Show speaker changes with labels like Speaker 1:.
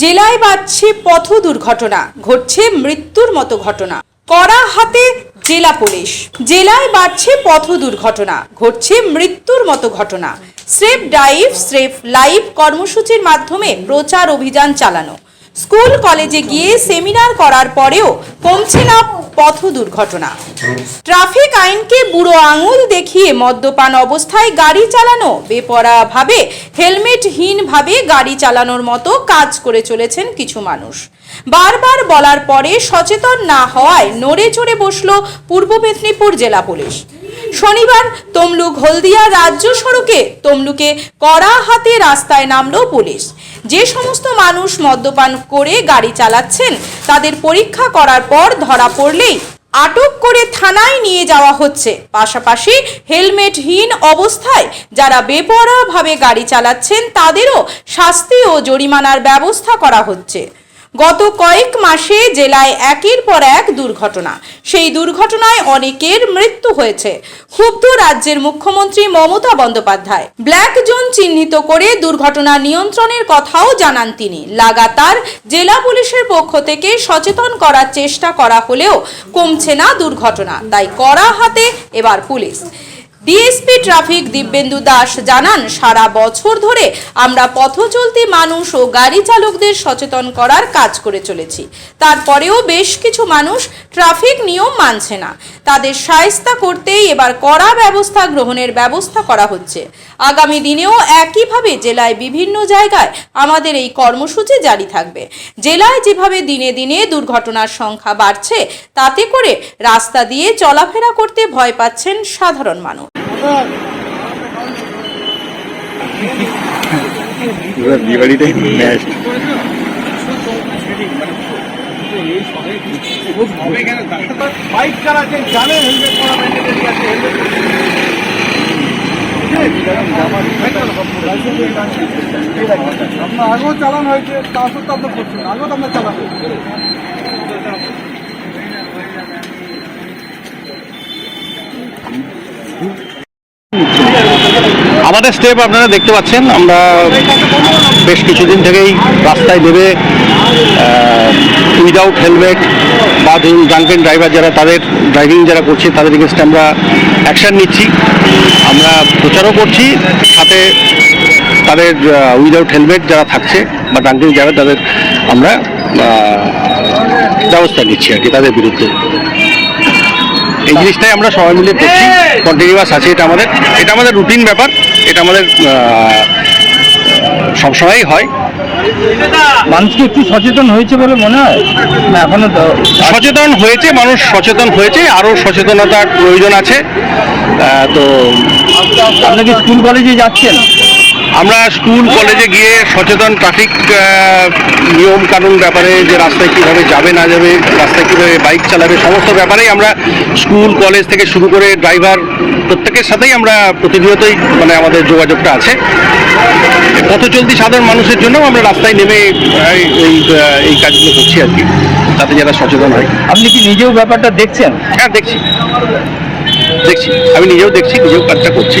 Speaker 1: জেলায় বাড়ছে পথ দুর্ঘটনা, ঘটছে মৃত্যুর মতো ঘটনা। কড়া হাতে জেলা পুলিশ। জেলায় বাড়ছে পথ দুর্ঘটনা, ঘটছে মৃত্যুর মতো ঘটনা। স্রেফ ডাইভ স্রেফ লাইভ কর্মসূচির মাধ্যমে প্রচার অভিযান চালানো। স্কুল, কলেজে গিয়ে সেমিনার করার পরেও কমছে না পথ দুর্ঘটনা ট্রাফিক আইনকে বুড়ো আঙুল দেখিয়ে মদ্যপান অবস্থায় গাড়ি চালানো, বেপরাভাবে, হেলমেটহীনভাবে গাড়ি চালানোর মতো কাজ করে চলেছেন কিছু মানুষ। বারবার বলার পরে সচেতন না হওয়ায় নড়ে চড়ে বসল পূর্ব মেদিনীপুর জেলা পুলিশ। শনিবার তমলুক হলদিয়া রাজ্য সড়কে তমলুকে কড়া হাতে রাস্তায় নামল পুলিশ। যে সমস্ত মানুষ মদ্যপান করে গাড়ি চালাচ্ছেন, তাদের পরীক্ষা করার পর ধরা পড়লেই আটক করে থানায় নিয়ে যাওয়া হচ্ছে। পাশাপাশি হেলমেটহীন অবস্থায় যারা বেপরোয়াভাবে গাড়ি চালাচ্ছেন, তাদেরও শাস্তি ও জরিমানার ব্যবস্থা করা হচ্ছে। গত কয়েক মাসে জেলায় একের পর এক দুর্ঘটনা। সেই দুর্ঘটনায় অনেকের মৃত্যু হয়েছে। ক্ষুব্ধ রাজ্যের মুখ্যমন্ত্রী মমতা বন্দ্যোপাধ্যায় ব্ল্যাক জোন চিহ্নিত করে দুর্ঘটনা নিয়ন্ত্রণের কথাও জানান তিনি। লাগাতার জেলা পুলিশের পক্ষ থেকে সচেতন করার চেষ্টা করা হলেও কমছে না দুর্ঘটনা। তাই কড়া হাতে এবার police. DSP traffic Dibyendu Das জানান, সারা বছর ধরে আমরা পথ চলতি মানুষ ও গাড়ি চালকদের সচেতন করার কাজ করে চলেছি। তারপরেও বেশ কিছু মানুষ ট্রাফিক নিয়ম মানছে না। তাদের সায়স্তা করতেই এবার কড়া ব্যবস্থা গ্রহণের ব্যবস্থা করা হচ্ছে। আগামী দিনেও একইভাবে জেলায় বিভিন্ন জায়গায় আমাদের এই কর্মসূচি জারি থাকবে। জেলায় যেভাবে দিনে দিনে দুর্ঘটনার সংখ্যা বাড়ছে, তাতে করে রাস্তা দিয়ে চলাফেরা করতে ভয় পাচ্ছেন সাধারণ মানুষ।
Speaker 2: বিয়েবাড়িটাই ম্যাচ
Speaker 3: বাইক চালাচ্ছেন জানেন হেলমেট পরা ম্যান্ডেটরি আছে আপনার আগেও চালান হয়েছে তা সত্ত্বেও আপনার করছেন। আগেও তো আপনার চালান হয়েছে
Speaker 2: আমাদের স্টেপ আপনারা দেখতে পাচ্ছেন, আমরা বেশ কিছুদিন থেকেই রাস্তায় নেমে উইদাউট হেলমেট বা ধরুন ড্রাঙ্কেন ড্রাইভার যারা, তাদের ড্রাইভিং যারা করছে, তাদের এগেনস্টে আমরা অ্যাকশান নিচ্ছি। আমরা প্রচারও করছি, সাথে তাদের উইদাউট হেলমেট যারা থাকছে বা ড্রাঙ্কেন যারা তাদের আমরা ব্যবস্থা নিচ্ছি আর কি, তাদের বিরুদ্ধে। এই জিনিসটাই আমরা সবাই মিলে করছি। কন্টিনিউয়াস আছে এটা আমাদের এটা আমাদের রুটিন ব্যাপার এটা আমাদের সবসময়ই হয়।
Speaker 4: মানুষ কি একটু সচেতন হয়েছে বলে মনে হয়? না এখনও তো
Speaker 2: সচেতন হয়েছে মানুষ সচেতন হয়েছে আরও সচেতনতার প্রয়োজন আছে। তো
Speaker 4: আপনাকে স্কুল কলেজে যাচ্ছেন?
Speaker 2: আমরা স্কুল কলেজে গিয়ে সচেতন ট্রাফিক নিয়ম কানুন ব্যাপারে যে রাস্তায় কীভাবে যাবে না যাবে রাস্তায় কীভাবে বাইক চালাবে সমস্ত ব্যাপারেই আমরা স্কুল কলেজ থেকে শুরু করে ড্রাইভার প্রত্যেকের সাথেই আমরা প্রতিনিয়তই মানে আমাদের যোগাযোগটা আছে। পথ চলতি সাধারণ মানুষের জন্য আমরা রাস্তায় নেমে এই এই কাজগুলো করছি আর কি। তাতে যারা সচেতন হয়।
Speaker 4: আপনি কি নিজেও ব্যাপারটা দেখছেন?
Speaker 2: হ্যাঁ দেখছি। দেখছি। আমি নিজেও দেখছি নিজেও কাজটা করছি।